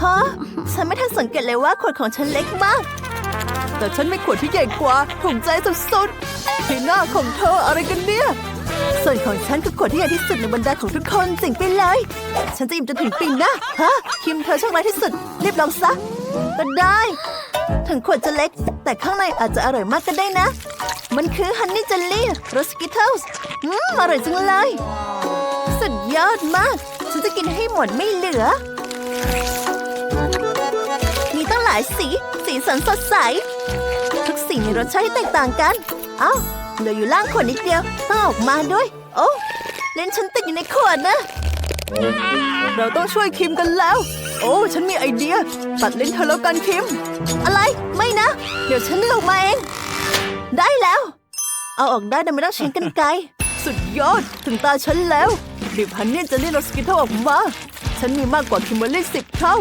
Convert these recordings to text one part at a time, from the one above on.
ฮะ ฉันไม่ทันสังเกตเลยว่าขวดของฉันเล็กมาก แต่ฉันมีขวดที่ใหญ่กว่าถูกใจสุดๆที่หน้าของเธออะไรกันเนี่ย ส่วนของฉันคือขวดที่ใหญ่ที่สุดในบรรดาของทุกคนจริงไปเลย ฉันจะอิ่มจนถึงปีหน้าฮะ คิมเธอช่างไรที่สุดรีบลองซะ ก็ได้ ถึงขวดจะเล็ก แต่ข้างในอาจจะอร่อยมากก็ได้นะ มันคือฮันนี่เจลลี่รสกิทเทิลส์อืมอร่อยจังเลย สุดยอดมาก ฉันจะกินให้หมดไม่เหลือายสี สีสันสดใส ทุกสีมีรสชาติแตกต่างกัน เอ้าเหลืออยู่ล่างขวดนิดเดียวต้องออกมาด้วย โอ้เลนส์ฉันติดอยู่ในขวดนะ เราต้องช่วยคิมกันแล้ว โอ้ ฉันมีไอเดีย ตัดเลิ้นเธอแล้วกันคิม อะไรไม่นะ เดี๋ยวฉันนึกอกมาเอง ได้แล้ว เอาออกได้โดยไม่ต้องใช้กันไกรสุดยอดถึงตาฉันแล้วดิบฮันเนี่ยจะเรียกรสกิทเทิลออกมา ฉันมีมากกว่าคิมเบอร์รี่สิบเท่า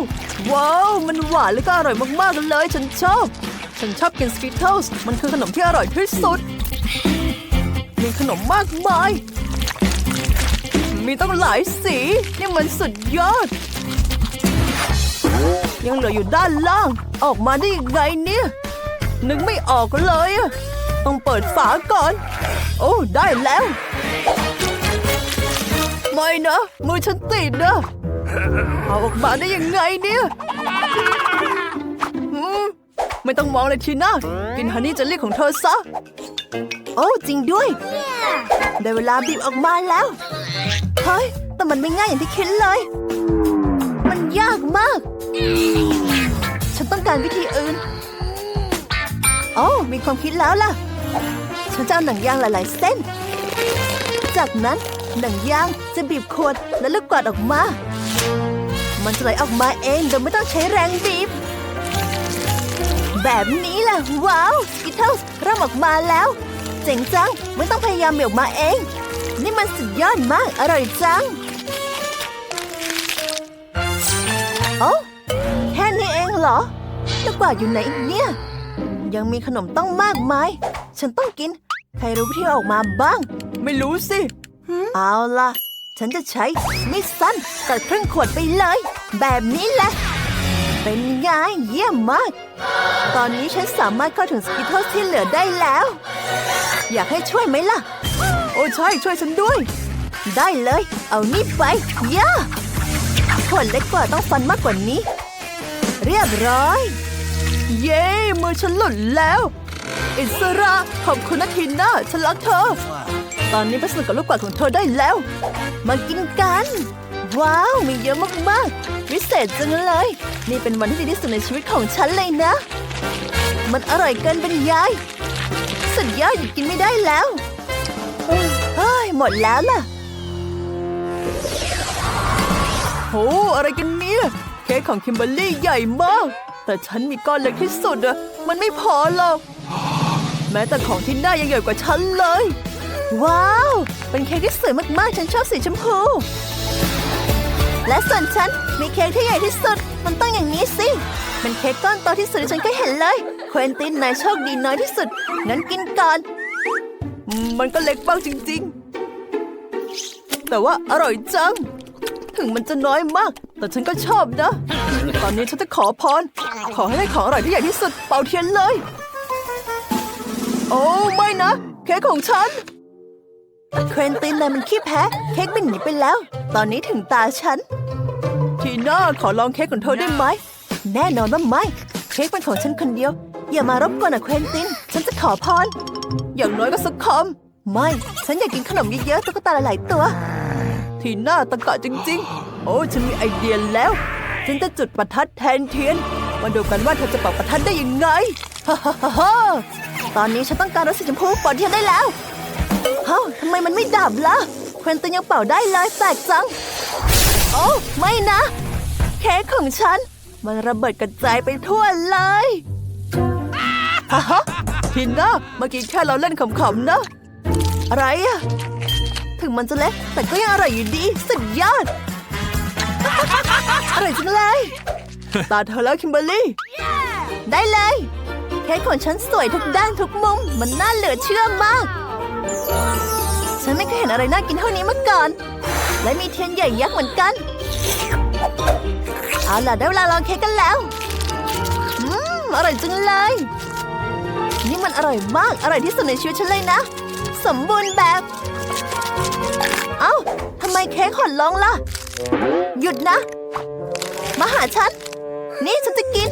ว้าว มันหวานแล้วก็อร่อยมากๆเลย ฉันชอบ ฉันชอบกินสกิทเทิลมันคือขนมที่อร่อยที่สุด มีขนมมากมาย มีต้องหลายสีนี่มันสุดยอด ยังเหลืออยู่ด้านล่าง ออกมาได้ยังไงเนี่ย นึกไม่ออกเลยอะต้องเปิดฝาก่อน โอ้ ได้แล้ว ไม่นะ มือฉันติดนะ เอาออกมาได้ยังไงเนี่ยอืมไม่ต้องมองเลยทีน่ากินฮันนี่เจลลี่ของเธอซะ โอ้จริงด้วย ได้เวลาบีบออกมาแล้ว เฮ้ย แต่มันไม่ง่ายอย่างที่คิดเลย มันยากมาก ฉันต้องการวิธีอื่น โอ้มีความคิดแล้วล่ะ ฉันจะเอาหนังยางหลาย ๆ เส้น จากนั้นหนังยางจะบีบขวดและลูกกวาดออกมา มันจะไหลออกมาเองโดยไม่ต้องใช้แรงบีบ แบบนี้ล่ะว้าวสกิทเทิลเริ่มออกมาแล้ว เจ๋งจัง ไม่ต้องพยายามเบี่ยวมาเอง นี่มันสุดยอดมาก อร่อยจัง โอ้แค่นี้เองเหรอลูกกวาดอยู่ไหนอีกเนี่ย ยังมีขนมต้องมากมาย ฉันต้องกิน ใครรู้วิธีเอาออกมาบ้าง ไม่รู้สิ เอาล่ะ ฉันจะใช้มีดสั้นตัดครึ่งขวดไปเลย แบบนี้แหละ เป็นไงเยี่ยมมาก ตอนนี้ฉันสามารถเข้าถึงสกิทเทิลที่เหลือได้แล้ว อยากให้ช่วยไหมล่ะ โอ้ใช่ช่วยฉันด้วย ได้เลย เอานี่ไปย่าขวดเล็กกว่าต้องฟันมากกว่านี้ เรียบร้อย เย้มือฉันหล่นแล้ว อิสระขอบคุณนะทีน่าฉันรักเธอ ตอนนี้ไปสนุกกับลูกกวาดของเธอได้แล้ว มากินกัน ว้าว มีเยอะมากๆวิเศษจังเลย นี่เป็นวันที่ดีที่สุดในชีวิตของฉันเลยนะ มันอร่อยเกินบรรยาย สุดยอดหยุดกินไม่ได้แล้วเฮ้ยหมดแล้วล่ะโหอะไรกันเนี่ยเค้กของคิมเบอร์รี่ใหญ่มาก แต่ฉันมีก้อนเล็กที่สุดอะมันไม่พอหรอก แม้แต่ของที่หน้ายังใหญ่กว่าฉันเลย ว้าว เป็นเค้กที่สวยมากๆ ฉันชอบสีชมพู และส่วนฉันมีเค้กที่ใหญ่ที่สุด มันต้องอย่างนี้สิเป็นเค้กก้อนโตที่สุดที่ฉันเคยเห็นเลย เควินตินนายโชคดีน้อยที่สุด งั้นกินก่อน มันก็เล็กบ้างจริง ๆ แต่ว่าอร่อยจัง ถึงมันจะน้อยมาก แต่ฉันก็ชอบนะ ตอนนี้ฉันจะขอพร ขอให้ได้ของอร่อยที่ใหญ่ที่สุด เป่าเทียนเลย โอ้ไม่นะ เค้กของฉัน เควินตินนายมันขี้แพ้ เค้กเป็นหนีไปแล้ว ตอนนี้ถึงตาฉัน ทีน่าขอลองเค้กของเธอได้ไหม แน่นอนว่าไม่ เค้กเป็นของฉันคนเดียว อย่ามารบกวนนะเควินติน ฉันจะขอพร อย่างน้อยก็สักคไม่ ฉันอยากกินขนมเยอะๆตุ๊กตาหลายๆตัว ทีน่าตะกะจริง ๆ โอ้ฉันมีไอเดียแล้ว ฉันจะจุดประทัดแทนเทียน มาดูกันว่าเธอจะเป่าประทัดได้ยังไงฮ่าฮ่าฮ่าตอนนี้ฉันต้องการรสสีชมพูปอดเทียนได้แล้ว ฮ้าทำไมมันไม่ดับล่ะเควินตินยังเป่าได้เลยแปลกจัง โอ้ไม่นะ เค้กของฉัน มันระเบิดกระจายไปทั่วเลยฮ่าฮ่าทีน่าเมื่อกี้แค่เราเล่นขำๆนะ อะไรอะถึงมันจะเล็กแต่ก็ยังอร่อยอยู่ดี สุดยอด อร่อยจังเลย ตาเธอแล้วคิมเบอร์รี่ ได้เลย เค้กของฉันสวยทุกด้านทุกมุม มันน่าเหลือเชื่อมาก ฉันไม่เคยเห็นอะไรน่ากินเท่านี้มาก่อน และมีเทียนใหญ่ยักษ์เหมือนกัน เอาล่ะได้เวลาลองเค้กกันแล้ว อืม อร่อยจังเลย นี่มันอร่อยมาก อร่อยที่สุดในชีวิตฉันเลยนะ สมบูรณ์แบบ เอ้าทำไมเค้กหดลงล่ะ หยุดนะ มาหาฉัน นี่ฉันจะกิน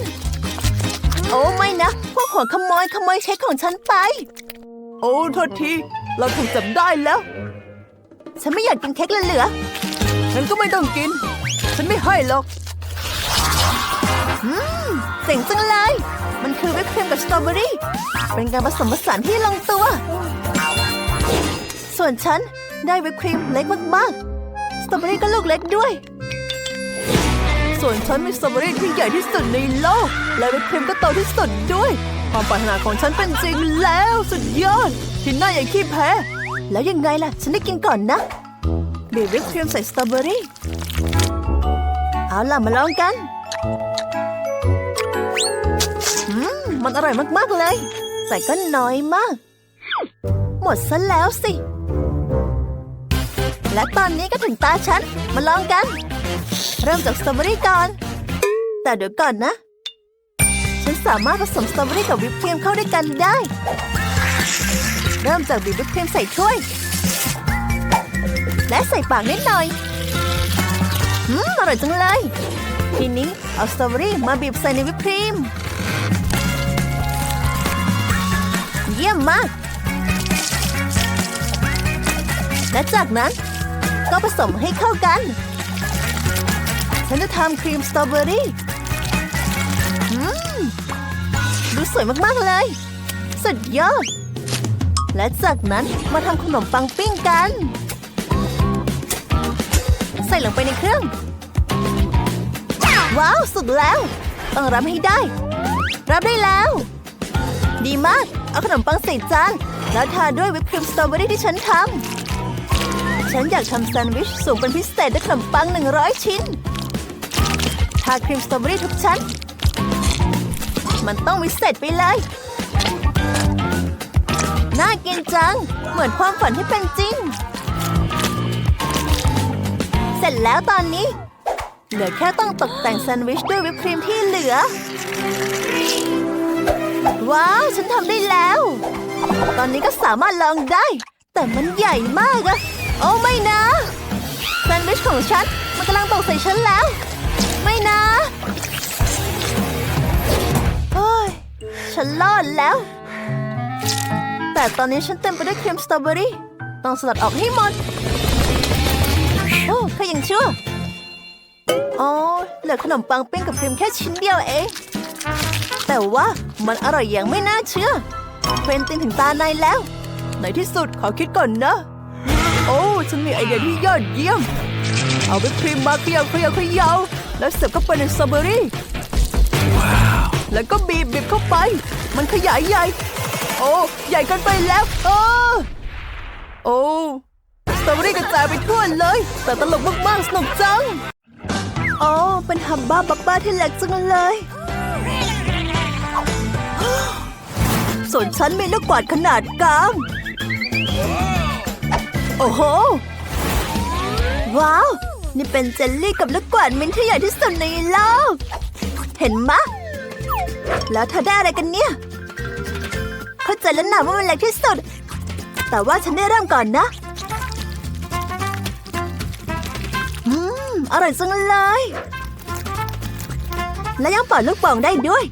โอ้ไม่นะ พวกหัวขโมยขโมยเค้กของฉันไป โอ้โทษที เราถูกจับได้แล้ว ฉันไม่อยากกินเค้กเหลืองั้นก็ไม่ต้องกิน ฉันไม่ให้หรอกอืมเจ๋งจังเลย มันคือวิปครีมกับสตรอเบอรี่ เป็นการผสมผสานที่ลงตัว ส่วนฉันได้วิปครีมเล็กมากๆ สตรอเบอรี่ก็ลูกเล็กด้วย ส่วนฉันมีสตรอเบอรี่ที่ใหญ่ที่สุดในโลก และวิปครีมก็โตที่สุดด้วย ความปรารถนาของฉันเป็นจริงแล้วสุดยอดที่น่าอย่าขี้แพ้ แล้วยังไงล่ะ ฉันได้กินก่อนนะบีบวิปครีมใส่สตรอเบอรี่ เอาล่ะมาลองกันมันอร่อยมาก ๆ เลย แต่ก็น้อยมาก หมดซะแล้วสิ และตอนนี้ก็ถึงตาฉัน มาลองกัน เริ่มจากสตรอเบอรี่ก่อน แต่เดี๋ยวก่อนนะ สามารถผสมสตรอเบอรี่กับวิปครีมเข้าด้วยกันได้ เริ่มจากบีบวิปครีมใส่ถ้วย และใส่ปากนิดหน่อย อืม อร่อยจังเลย ทีนี้เอาสตรอเบอรี่มาบีบใส่ในวิปครีม เยี่ยมมาก และจากนั้นก็ผสมให้เข้ากัน ฉันจะทำครีมสตรอเบอรี่ ดูสวยมากๆเลย สุดยอด และจากนั้นมาทำขนมปังปิ้งกัน ใส่ลงไปในเครื่อง ว้าว สุดแล้ว ต้องรับให้ได้ รับได้แล้ว ดีมาก เอาขนมปังใส่จานแล้วทาด้วยวิปครีมสตรอเบอรี่ที่ฉันทำ ฉันอยากทำแซนด์วิชสูงเป็นพิเศษด้วยขนมปัง 100 ชิ้น ทาครีมสตรอเบอรี่ทุกชั้น มันต้องวิเศษไปเลย น่ากินจัง เหมือนความฝันที่เป็นจริง เสร็จแล้วตอนนี้ เหลือแค่ต้องตกแต่งแซนด์วิชด้วยวิปครีมที่เหลือ ว้าว ฉันทำได้แล้ว ตอนนี้ก็สามารถลองได้ แต่มันใหญ่มากอะโอ้ไม่นะแซนด์วิชของฉัน มันกำลังตกใส่ฉันแล้ว ไม่นะ ฉันรอดแล้ว แต่ตอนนี้ฉันเต็มไปด้วยครีมสตรอเบอรี่ต้องสลัดออกให้หมด โอ้แค่ยังชั่วอ๋อเหลือขนมปังปิ้งกับครีมแค่ชิ้นเดียวเองแต่ว่ามันอร่อยอย่างไม่น่าเชื่อเควนตินถึงตาในแล้ว ในที่สุดขอคิดก่อนนะ โอ้ฉันมีไอเดียที่ยอดเยี่ยม เอาวิปครีมมาเขย่าเขย่าเขย่าแล้วเสิร์ฟเข้าไปในสตรอเบอรี่ แล้วก็บีบบีบเข้าไป มันขยายใหญ่ โอ้ใหญ่เกันไปแล้วโอ้โอ้สตรอเบอรี่กระจายไปทั่วเลย แต่ตลกมากๆสนุกจังอ๋อเป็นฮัมบ้าบับบ้าที่เล็กจังเลยส่วนฉันมีลูกกวาดขนาดกลางโอ้โห ว้าว นี่เป็นเจลลี่กับลูกกวาดมิ้นท์ที่ใหญ่ที่สุดในโลก เห็นมะ แล้วเธอได้อะไรกันเนี่ย เข้าใจแล้วนะว่ามันเล็กที่สุด แต่ว่าฉันได้เริ่มก่อนนะ อืม อร่อยจังเลย และยังเป่าลูกโป่องได้ด้วย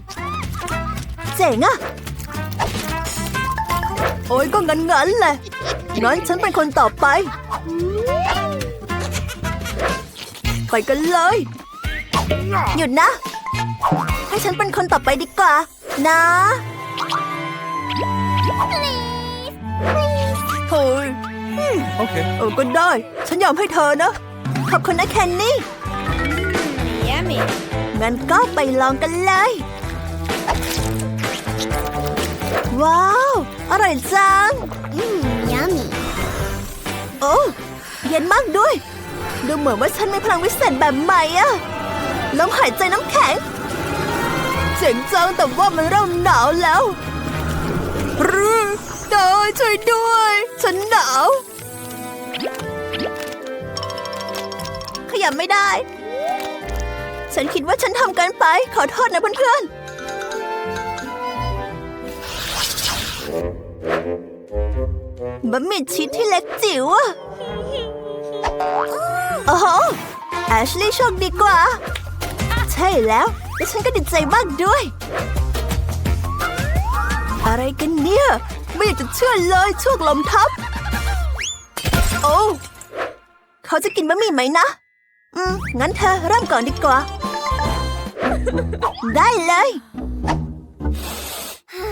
เจ๋งอะโอ้ยก็งั้นงั้นๆแหละงั้นฉันเป็นคนต่อไป ไปกันเลย หยุดนะ ให้ฉันเป็นคนต่อไปดีกว่า นะเฮ้ยโอเค เออก็ได้ ฉันยอมให้เธอนะ ขอบคุณนะแคนนี่ Yummy. งั้นก็ไปลองกันเลย ว้าว อร่อยจัง Mmm, yummy. โอ้เย็นมากด้วย ดูเหมือนว่าฉันมีพลังวิเศษแบบใหม่อะลองหายใจน้ำแข็ง เจ๋งจังแต่ว่ามันเริ่มหนาวแล้วรื้อเดยช่วยด้วย ฉันหนาว ขยับไม่ได้ ฉันคิดว่าฉันทำเกันไป ขอโทษนะเพื่อนๆบะหมี่ชีสที่เล็กจิ๋วอะโอ้โหแอชลีย์โชคดีกว่า ใช่แล้ว และฉันก็ดีใจมากด้วย อะไรกันเนี่ย ไม่อยากจะเชื่อเลยโชคลมทับ โอ้ เขาจะกินบะหมี่ไหมนะ อืม งั้นเธอเริ่มก่อนดีกว่า ได้เลย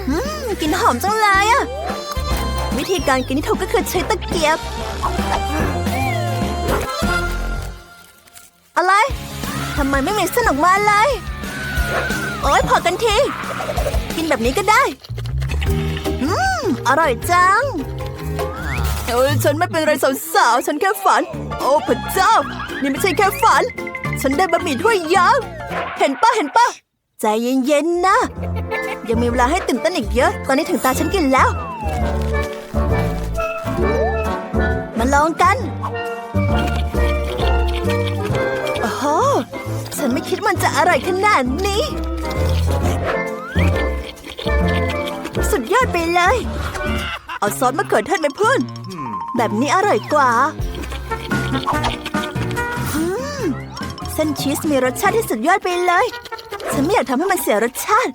อืมกลินหอมจังเลยอะวิธีการกินที่ถูกก็คือใช้ตะเกียบ อะไร ทำไมไม่มีเส้นออกมาเลย โอ๊ยพอกันที กินแบบนี้ก็ได้ อืม อร่อยจังเออฉันไม่เป็นไรสาวๆ ฉันแค่ฝัน โอ้พระเจ้า นี่ไม่ใช่แค่ฝัน ฉันได้บะหมี่ถ้วยยักษ์เห็นปะเห็นปะใจเย็นๆนะ ยังมีเวลาให้ตื่นเต้นอีกเยอะ ตอนนี้ถึงตาฉันกินแล้ว มาลองกัน ฉันไม่คิดมันจะอร่อยขนาดนี้ สุดยอดไปเลย เอาซอสมะเขือเทศไปเพื่อน แบบนี้อร่อยกว่าเส้นชีสมีรสชาติที่สุดยอดไปเลย ฉันไม่อยากทำให้มันเสียรสชาติ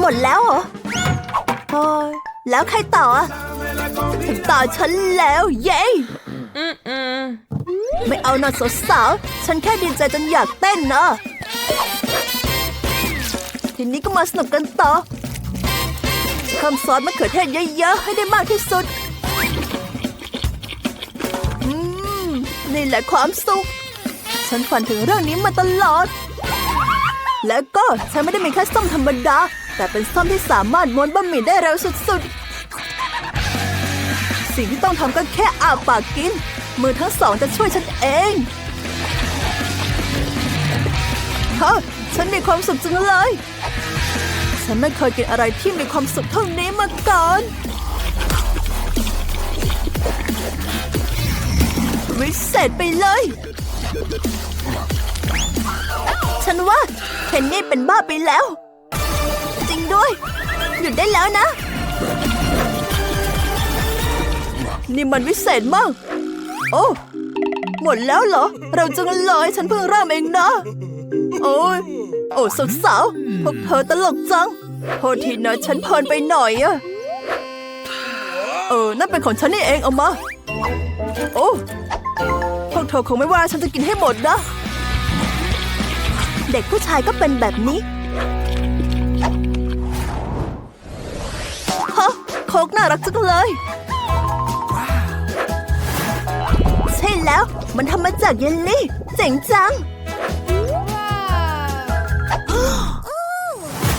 หมดแล้วเหรอโอ้ยแล้วใครต่ออะถึงตาฉันแล้ว เย้ ไม่เอาน่อยสาวๆ ฉันแค่ดีใจจนอยากเต้นนะ ทีนี้ก็มาสนุกกันต่อเพิ่มซอสมะเขือเทศเยอะ ๆ ให้ได้มากที่สุด อืม นี่แหละความสุข ฉันฝันถึงเรื่องนี้มาตลอด แล้วก็ฉันไม่ได้มีแค่ส้มธรรมดา แต่เป็นส้มที่สามารถม้วนบะหมี่ได้เร็วสุด ๆ สิ่งที่ต้องทำก็แค่อาปากกิน มือทั้งสองจะช่วยฉันเองฮะฉันมีความสุขจังเลย ฉันไม่เคยกินอะไรที่มีความสุขเท่านี้มาก่อน วิเศษไปเลย ฉันว่าเคนนี่เป็นบ้าไปแล้ว จริงด้วย หยุดได้แล้วนะ นี่มันวิเศษมาก โอ้หมดแล้วเหรอ เราจังเลยฉันเพิ่งเริ่มเองนะ โอ้ยโอ้สาวๆพวกเธอตลกจังโทษทีนะฉันเพลินไปหน่อยอะเออ นั่นเป็นของฉันนี่เองเอามา โอ้พวกเธอคงไม่ว่าฉันจะกินให้หมดนะ เด็กผู้ชายก็เป็นแบบนี้ฮะโคกน่ารักจังเลย แล้ว มันทำมาจากเยลลี่ เจ๋งจัง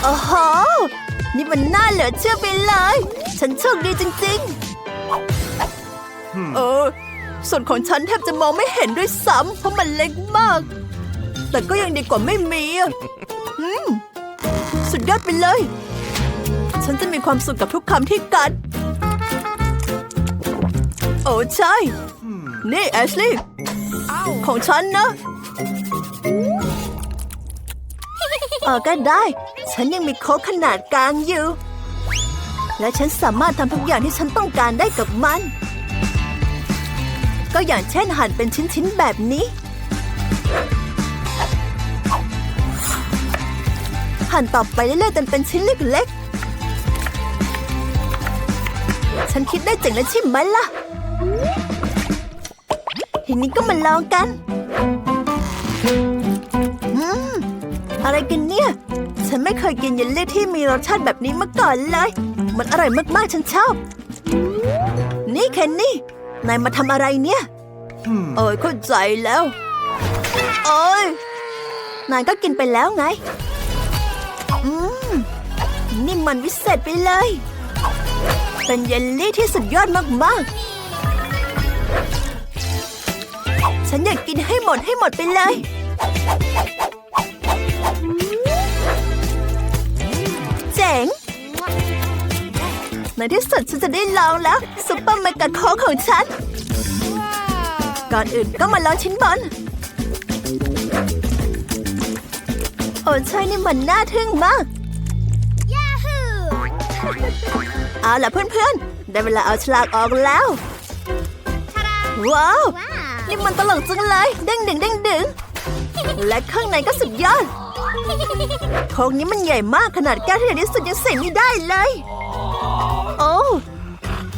โอ้โห นี่มันน่าเหลือเชื่อไปเลย ฉันโชคดีจริงเออ ส่วนของฉันแทบจะมองไม่เห็นด้วยซ้ำเพราะมันเล็กมาก แต่ก็ยังดีกว่าไม่มีอะอืมสุดยอดไปเลย ฉันจะมีความสุขกับทุกคำที่กัด โอ้ใช่ นี่แอชลีย์ของฉันนะเออก็ได้ ฉันยังมีโค้กขนาดกลางอยู่ และฉันสามารถทำทุกอย่างที่ฉันต้องการได้กับมัน ก็อย่างเช่นหั่นเป็นชิ้นๆแบบนี้ หั่นต่อไปเรื่อยๆจนเป็นชิ้นเล็กๆ ฉันคิดได้เจ๋งแล้วใช่ไหมล่ะ ทีนี้ก็มาลองกัน อืม อะไรกันเนี่ย ฉันไม่เคยกินเยลลี่ที่มีรสชาติแบบนี้มาก่อนเลย มันอร่อยมากๆ ฉันชอบ นี่เคนนี่ นายมาทำอะไรเนี่ย เออเข้าใจแล้วโอ้ย นายก็กินไปแล้วไง อืม นี่มันวิเศษไปเลย เป็นเยลลี่ที่สุดยอดมากๆ ฉันอยากกินให้หมดให้หมดไปเลย เจ๋ง ในที่สุดฉันจะได้ลองแล้วซุปเปอร์เมกะโค้กของฉันกก่อนอื่นก็มาลองชิ้นบนโอ้ใช่นี่มันน่าทึ่งมาก เอาล่ะเพื่อนๆ ได้เวลาเอาฉลากออกแล้ว ว้าว Wow. นี่มันตลกจังเลยเด้งดึงเด้งดึงและข้างในก็สุดยอดโครงนี้มันใหญ่มากขนาดแก้วที่ใหญ่ที่สุดยังใส่ไม่ได้เลย โอ้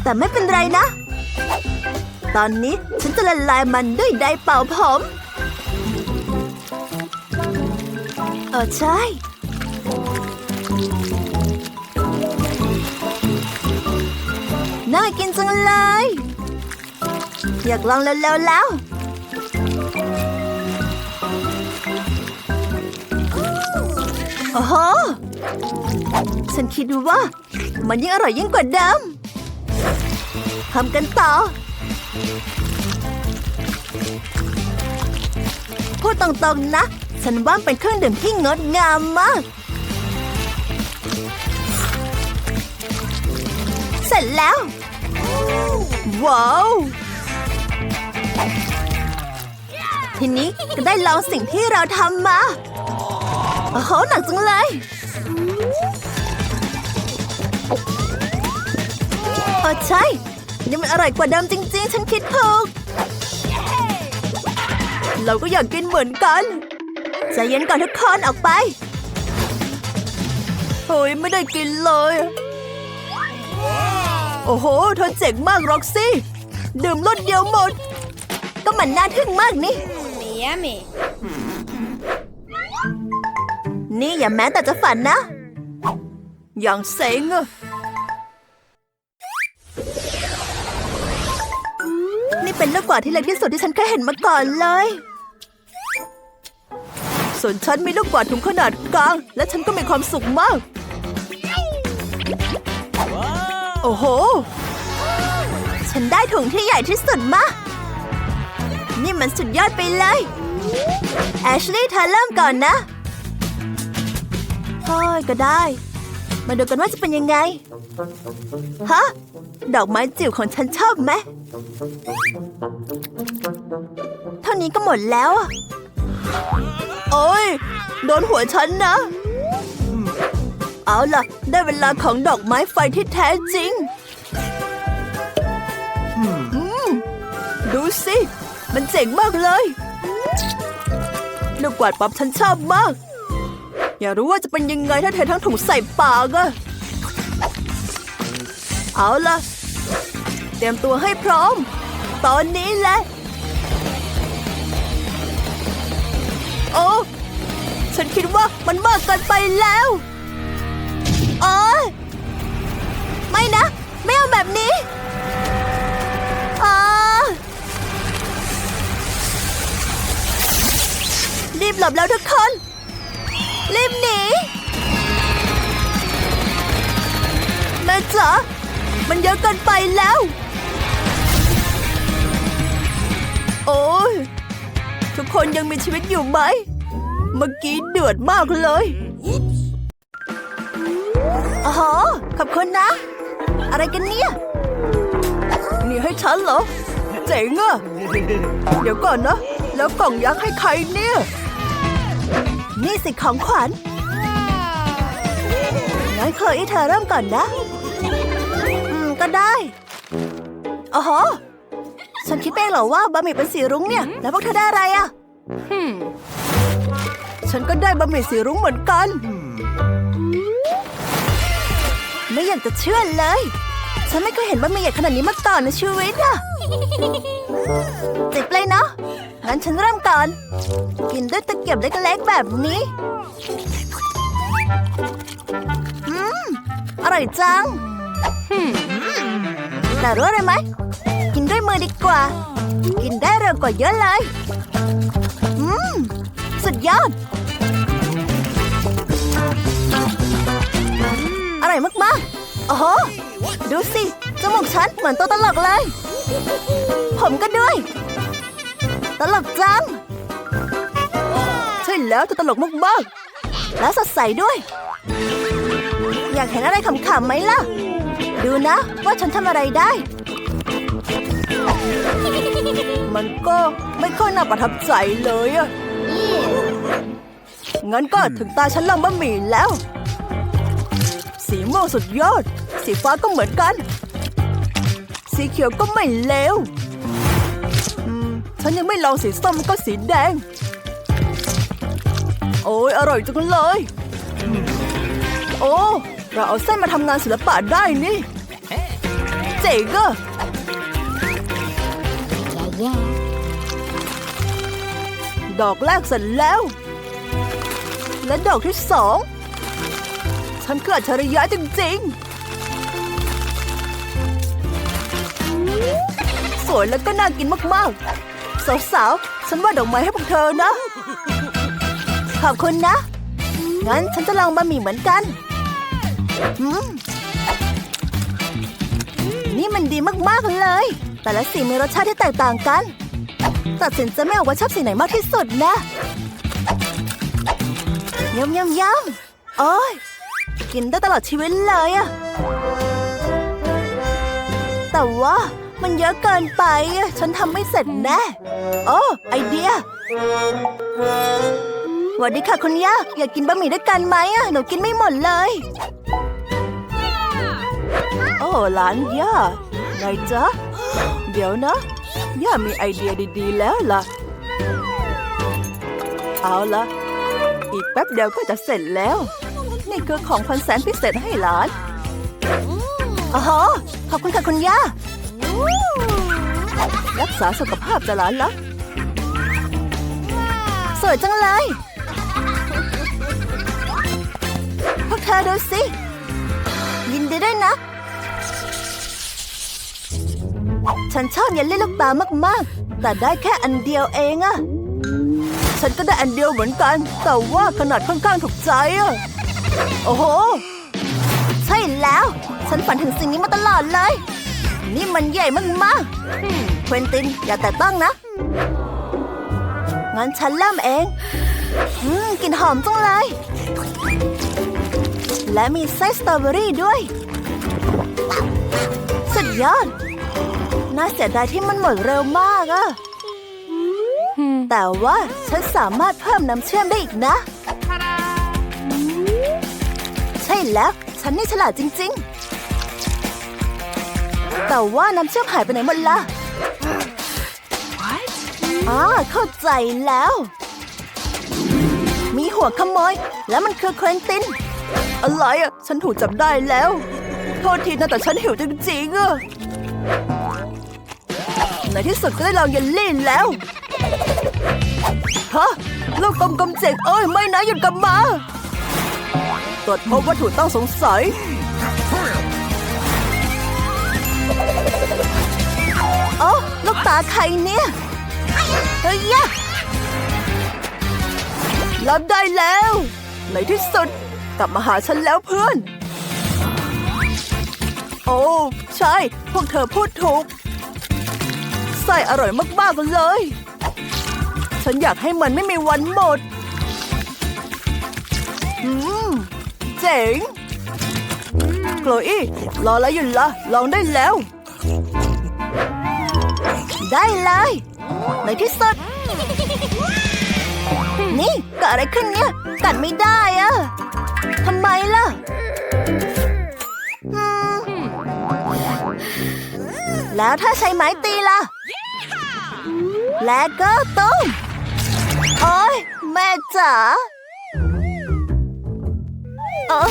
แต่ไม่เป็นไรนะ ตอนนี้ฉันจะละลายมันด้วยไดเป่าผมเออใช่น่ากินจังเลย อยากลองเร็วๆแล้ว โอ้โห ฉันคิดว่า มันยิ่งอร่อยยิ่งกว่าเดิมทำกันต่อ พูดตรงๆนะ ฉันว่าเป็นเครื่องดื่มที่งดงามมาก เสร็จแล้ว ว้าว ทีนี้ก็ได้ลองสิ่งที่เราทำมาโอ้โหหนักจังเลยเออใช่ นี่มันอร่อยกว่าเดิมจริง ๆ ฉันคิดถูก เราก็อยากกินเหมือนกันใจเย็นก่อนทุกคนออกไปโอ้ยไม่ได้กินเลย โอ้โห เธอเจ๋งมากร็อกซี่ ดื่มรดเดียวหมด ก็มันน่าทึ่งมากนี่ Yummy. นี่อย่าแม้แต่จะฝันนะ อย่างเซ็งอะนี่เป็นลูกกวาดที่เล็กที่สุดที่ฉันเคยเห็นมาก่อนเลย ส่วนฉันมีลูกกวาดถุงขนาดกลาง และฉันก็มีความสุขมาก โอ้โห ฉันได้ถุงที่ใหญ่ที่สุดมา นี่มันสุดยอดไปเลย แอชลีย์เธอเริ่มก่อนนะพ่อยก็ได้ มาดูกันว่าจะเป็นยังไง ฮะ ดอกไม้จิ๋วของฉันชอบไหม เท่านี้ก็หมดแล้วโอ้ย โดนหัวฉันนะ เอาล่ะ ได้เวลาของดอกไม้ไฟที่แท้จริงดูสิ มันเจ๋งมากเลย ลูกกวาดป๊อปฉันชอบมาก อยากรู้ว่าจะเป็นยังไงถ้าเททั้งถุงใส่ปากอะเอาล่ะ เตรียมตัวให้พร้อม ตอนนี้แหละ โอ้ ฉันคิดว่ามันมากเกินไปแล้วโอ้ยไม่นะ ไม่เอาแบบนี้ หลบแล้วทุกคนรีบหนีแม่จ๋ามันเยอะเกินไปแล้ว โอ้ยทุกคนยังมีชีวิตอยู่ไหม เมื่อกี้เดือดมากเลยอ๋อขอบคุณนะ อะไรกันเนี่ยนี่ให้ฉันเหรอ เจ๋งอะเดี๋ยวก่อนนะ แล้วกล่องยักษ์ให้ใครเนี่ย นี่สิของขวัญงั้นเคยเธอเริ่มก่อนนะ อืม ก็ได้อ๋อโหฉันคิดไปเองเหรอว่าบะหมี่เป็นสีรุ้งเนี่ย แล้วพวกเธอได้อะไรอะฉันก็ได้บะหมี่สีรุ้งเหมือนกัน ไม่อยากจะเชื่อเลย ฉันไม่เคยเห็นบะหมี่ใหญ่ขนาดนี้มาก่อนในชีวิตอะจิบเลยเนาะ งั้นฉันเริ่มก่อน กินด้วยตะเกียบเล็กๆแบบนี้อืมอร่อยจังแต่รู้อะไรไหม กินด้วยมือดีกว่า กินได้เร็วกว่าเยอะเลย อืม สุดยอด อร่อยมากๆ โอ้โห ดูสิ จมูกฉันเหมือนตัวตลกเลย ผมก็ด้วย ตลกจัง ใช่แล้วเธอตลกมากๆแล้วสดใสด้วย อยากเห็นอะไรขำๆไหมล่ะ ดูนะ ว่าฉันทำอะไรได้ มันก็ไม่ค่อยน่าประทับใจเลยอะงั้นก็ถึงตาฉันลองบะหมี่แล้ว สีม่วงสุดยอด สีฟ้าก็เหมือนกัน สีเขียวก็ไม่เลว ฉันยังไม่ลองสีส้มก็สีแดง โอ้ยอร่อยจังเลย โอ้ เราเอาเส้นมาทำงานศิลปะได้นี่ เจ๋งอะดอกแรกเสร็จแล้ว และดอกที่สอง ฉันคืออัจฉริยะจริงๆ สวยแล้วก็น่ากินมากๆ สาวๆ ฉันว่าดอกไม้ให้พวกเธอนะ ขอบคุณนะ งั้นฉันจะลองบะหมี่เหมือนกันอืมนี่มันดีมากๆเลย แต่ละสีมีรสชาติที่แตกต่างกัน ตัดสินใจไม่ออกว่าชอบสีไหนมากที่สุดนะยำยำยำโอ้ยกินได้ตลอดชีวิตเลยอะแต่ว่า มันเยอะเกินไปอะฉันทำไม่เสร็จแน่โอ้ไอเดียสวัสดีค่ะคุณย่าอยากกินบะหมี่ด้วยกันไหมอะหนูกินไม่หมดเลย โอ้หลานย่าไงจ๊ะ เดี๋ยวนะ ย่ามีไอเดียดีๆแล้วล่ะ เอาละอีกแป๊บเดียวก็จะเสร็จแล้ว นี่คือของพันแสนพิเศษให้หลานอ๋อขอบคุณค่ะคุณย่า รักษาสุขภาพจะหลานละสวยจังเลย พวกเธอดูสิ ยินดีด้วยนะ ฉันชอบเยลลี่ลูกตามากๆ แต่ได้แค่อันเดียวเองอะฉันก็ได้อันเดียวเหมือนกัน แต่ว่าขนาดค่อนข้างถูกใจอะโอ้โห ใช่แล้ว ฉันฝันถึงสิ่งนี้มาตลอดเลย นี่มันใหญ่มากๆเควินตินอย่าแต่ต้องนะ งั้นฉันเริ่มเองอืมกลิ่นหอมจังเลย และมีไส้สตรอเบอรี่ด้วย สุดยอด น่าเสียดายที่มันหมดเร็วมากอะแต่ว่าฉันสามารถเพิ่มน้ำเชื่อมได้อีกนะ ใช่แล้ว ฉันนี่ฉลาดจริง ๆ แต่ว่าน้ำเชื่อมหายไปไหนหมดละอ่าเข้าใจแล้ว มีหัวขโมย แล้วมันคือเควินติน อะไรอะ ฉันถูกจับได้แล้ว โทษทีนะแต่ฉันหิวจริงๆอะในที่สุดก็ได้ลองเยลลี่แล้ว ฮะ ลูกกลมๆเจ๋งเอ้ย ไม่นะหยุดกลับมา ตรวจพบวัตถุต้องสงสัย โอ้ลูกตาใครเนี่ยเฮ้ยรับได้แล้วในที่สุดกลับมาหาฉันแล้วเพื่อน โอ้ใช่ พวกเธอพูดถูกไส้อร่อยมากๆเลย ฉันอยากให้มันไม่มีวันหมด อืม เจ๋ง โคลอี้รอแล้วอยู่ละลองได้แล้ว ได้เลย ในที่สุด นี่เกิดอะไรขึ้นเนี่ยกัดไม่ได้อะทำไมล่ะอืมแล้วถ้าใช้ไม้ตีล่ะ และก็ตุ้มโอ้ยแม่จ๋าเออ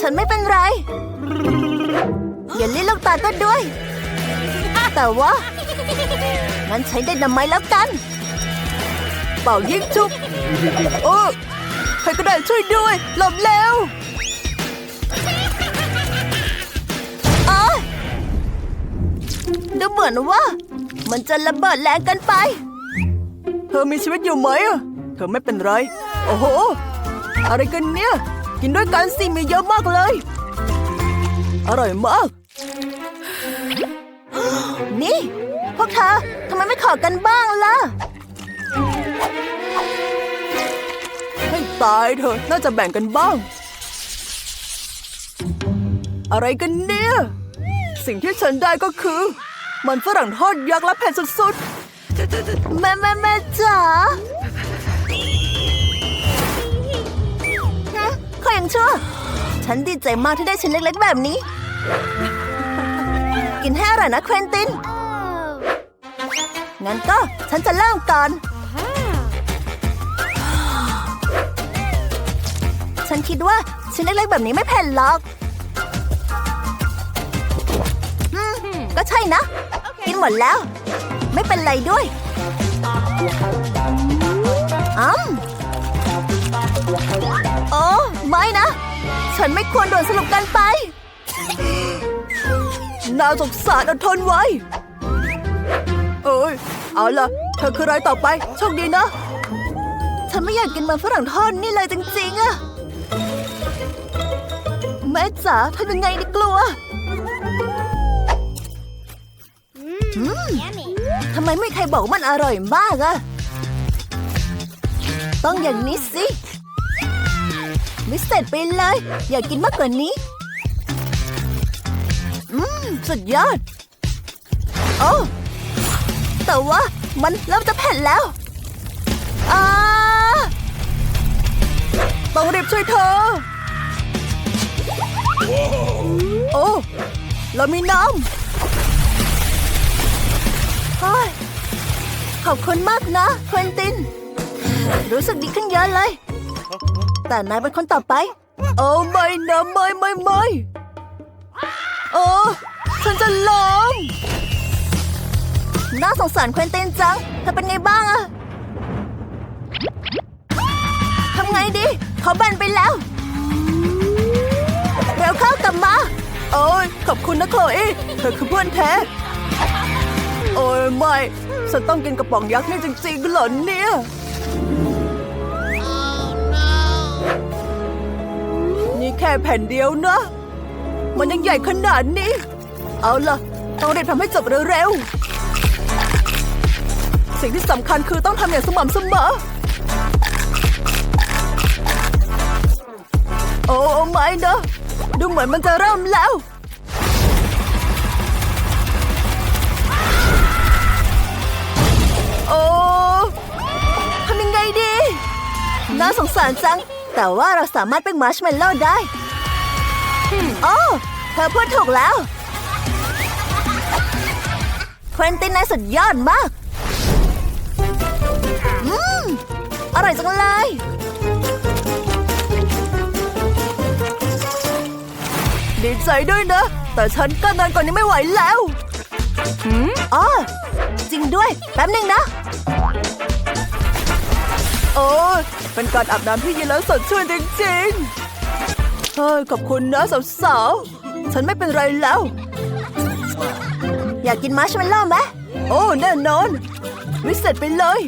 ฉันไม่เป็นไร อย่าเล่นลูกตาก็ด้วย แต่ว่า งั้นใช้ไดนาไมต์แล้วกัน เป่ายิงจุบโอ้ใครก็ได้ช่วยด้วย หลบเร็วอ๋อดูเหมือนว่า มันจะระเบิดแรงเกันไป เธอมีชีวิตอยู่ไหมอะเธอไม่เป็นไร โอ้โห อะไรกันเนี่ย กินด้วยกันสิมีเยอะมากเลย อร่อยมาก นี่ พวกเธอทำไมไม่ขอกันบ้างล่ะ ให้ตายเถอะน่าจะแบ่งกันบ้าง อะไรกันเนี่ย สิ่งที่ฉันได้ก็คือ มันฝรั่งทอดยักษ์และเผ็ดสุดๆ แม่แม่แม่จ๋าฮะขอยังชั่ว ฉันดีใจมากที่ได้ชิ้นเล็กๆแบบนี้ กินให้อร่อยนะเควินติน งั้นก็ฉันจะเริ่มก่อน ฉันคิดว่าชิ้นเล็กๆแบบนี้ไม่เผ็ดหรอก ก็ใช่นะ กินหมดแล้ว ไม่เป็นไรด้วยอ้มโอ้ ไม่นะ ฉันไม่ควรโดนสรุปกันไป น่าสงสารอดทนไว้ เอ้ย เอาล่ะ เธอคือรายต่อไปโชคดีนะ ฉันไม่อยากกินมันฝรั่งทอดนี่เลยจริงๆอะแม่จ๋าทำยังไงดีกลัว Mmm, yummy. ทำไมไม่ใครบอกว่ามันอร่อยมากอะต้องอย่างนี้สิวิเศษไปเลย อยากกินมากกว่านี้อืม สุดยอด โอ้แต่ว่ามันเริ่มจะเผ็ดแล้วอ่าต้องรีบช่วยเธอ โอ้เรามีน้เฮ้ยขอบคุณมากนะเควินติน รู้สึกดีขึ้นเยอะเลย แต่นายเป็นคนต่อไปำโอ้ไม่นะไม่ไม่ไม่โอ้ ฉันจะล้มน่าสงสารเควินตินจังเธอเป็นไงบ้างอะทำไงดี เขาแบนไปแล้ว เร็วเข้ากลับมา โอ้ยขอบคุณนะโคลอีเธอคือเพื่อนแท้ โอ้ยไม่ฉันต้องกินกระป๋องยักษ์นี่จริงๆเหรอเนี่ยนี่แค่แผ่นเดียวนะ มันยังใหญ่ขนาดนี้ เอาล่ะ ต้องรีบทำให้จบเร็วๆ สิ่งที่สำคัญคือต้องทำอย่างสม่ำเสมอ โอ้ไม่นะ ดูเหมือนมันจะเริ่มแล้วโอ้ทำยังไงดี น่าสงสารจัง แต่ว่าเราสามารถเป็นมาร์ชเมลโล่ได้ โอ้ เธอพูดถูกแล้ว เควินตินนายสุดยอดมากอืมอร่อยจังเลย ดีใจด้วยนะ แต่ฉันก็นานกว่านี้ไม่ไหวแล้วอ๋อจริงด้วย แป๊บหนึ่งนะ โอ้เป็นการอาบน้ำที่เย็นแล้วสดชื่นจริงๆเฮ้ยขอบคุณนะสาวๆ ฉันไม่เป็นไรแล้ว อยากกินมาร์ชเมลโล่ไหมโอ้แน่นอนวิเศษไปเลย